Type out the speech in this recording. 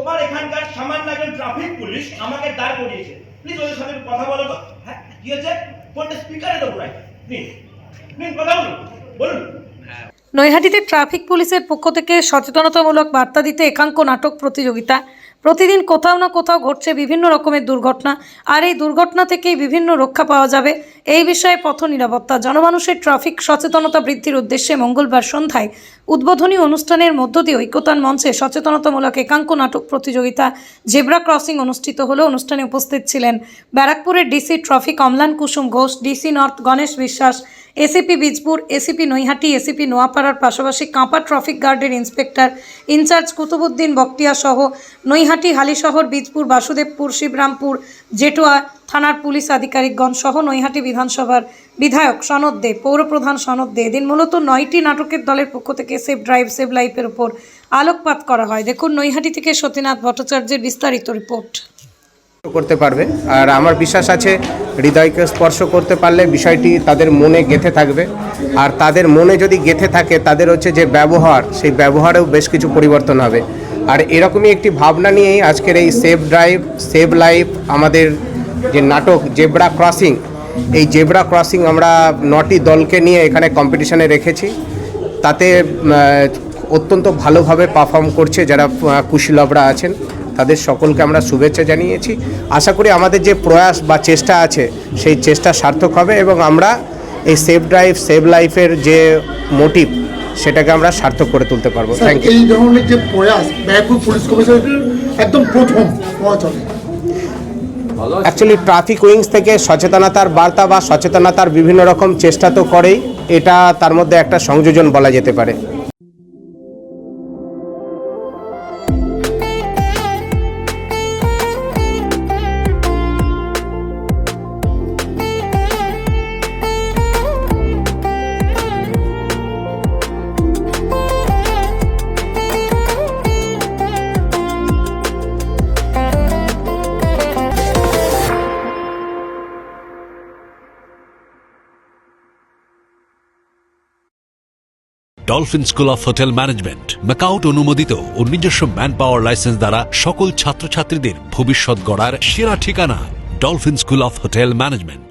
তোমার এখানকার সামান্য একজন ট্রাফিক পুলিশ আমাকে দাঁড় করিয়েছে। প্লিজ ওদের সাথে কথা বলো তো। হ্যাঁ কি হয়েছে? ফোনটা স্পিকারে দেবো রাই প্লিজ কথা বলুন বলুন। নৈহাটিতে ট্রাফিক পুলিশের পক্ষ থেকে সচেতনতামূলক বার্তা দিতে একাঙ্ক নাটক প্রতিযোগিতা প্রতিদিন কোথাও না কোথাও ঘটছে বিভিন্ন রকমের দুর্ঘটনা, আর এই দুর্ঘটনা থেকেই বিভিন্ন রক্ষা পাওয়া যাবে। এই বিষয়ে পথ নিরাপত্তা, জনমানুষের ট্রাফিক সচেতনতা বৃদ্ধির উদ্দেশ্যে মঙ্গলবার সন্ধ্যায় উদ্বোধনী অনুষ্ঠানের মধ্য দিয়ে ঐক্যতান মঞ্চে সচেতনতামূলক একাঙ্ক নাটক প্রতিযোগিতা জেব্রা ক্রসিং অনুষ্ঠিত হলো। অনুষ্ঠানে উপস্থিত ছিলেন ব্যারাকপুরের DC traffic Amlan Kusum Ghosh, DC north Ganesh Biswas ACP Bijpur, ACP Naihati, ACP নোয়াপাড়ার পাশাপাশি কাঁপা ট্রাফিক গার্ডের ইন্সপেক্টর ইনচার্জ কুতুবুদ্দিন বক্তিয়া সহ নৈহাটি, হালিশহর, বীজপুর, বাসুদেবপুর, শিবরামপুর, জেটুয়া থানার পুলিশ আধিকারিকগণ সহ নৈহাটি বিধানসভার বিধায়ক সনদ দে পৌরপ্রধান সনদ দে। এদিন মূলত নয়টি নাটকের দলের পক্ষ থেকে সেভ ড্রাইভ, সেভ লাইফের উপর আলোকপাত করা হয়। দেখুন নৈহাটি থেকে সতীনাথ ভট্টাচার্যের বিস্তারিত রিপোর্ট। করতে পারবে। আর আমার বিশ্বাস আছে হৃদয়কে স্পর্শ করতে পারলে বিষয়টি তাদের মনে গেঁথে থাকবে। আর তাদের মনে যদি গেঁথে থাকে, তাদের হচ্ছে যে ব্যবহার, সেই ব্যবহারেও বেশ কিছু পরিবর্তন হবে। আর এরকমই একটি ভাবনা নিয়েই আজকের এই সেভ ড্রাইভ সেভ লাইফ আমাদের যে নাটক জেব্রা ক্রসিং এই জেব্রা ক্রসিং আমরা নটি দলকে নিয়ে এখানে কম্পিটিশনে রেখেছি। তাতে অত্যন্ত ভালোভাবে পারফর্ম করছে যারা কুশীলভরা আছেন। তাদের সকলকে আমরা শুভেচ্ছা জানিয়েছি। আশা করি আমাদের যে প্রয়াস বা চেষ্টা আছে সেই চেষ্টা সার্থক হবে এবং আমরা এই সেভ ড্রাইভ সেভ লাইফের যে মোটিভ সেটাকে আমরা সার্থক করে তুলতে পারব। থ্যাংক ইউ এই ধরনের যে প্রয়াস ব্যারাকপুর পুলিশ কমিশনারের একদম প্রথম অ্যাকচুয়ালি ট্রাফিক উইংস থেকে সচেতনতার বার্তা বা সচেতনতার বিভিন্ন রকম চেষ্টা তো করেই এটা তার মধ্যে একটা সংযোজন বলা যেতে পারে। Dolphin school of hotel management MAKAUT অনুমোদিত ও নিজস্ব ম্যান পাওয়ার লাইসেন্স দ্বারা সকল ছাত্রছাত্রীদের ভবিষ্যৎ গড়ার সেরা ঠিকানা Dolphin school of hotel management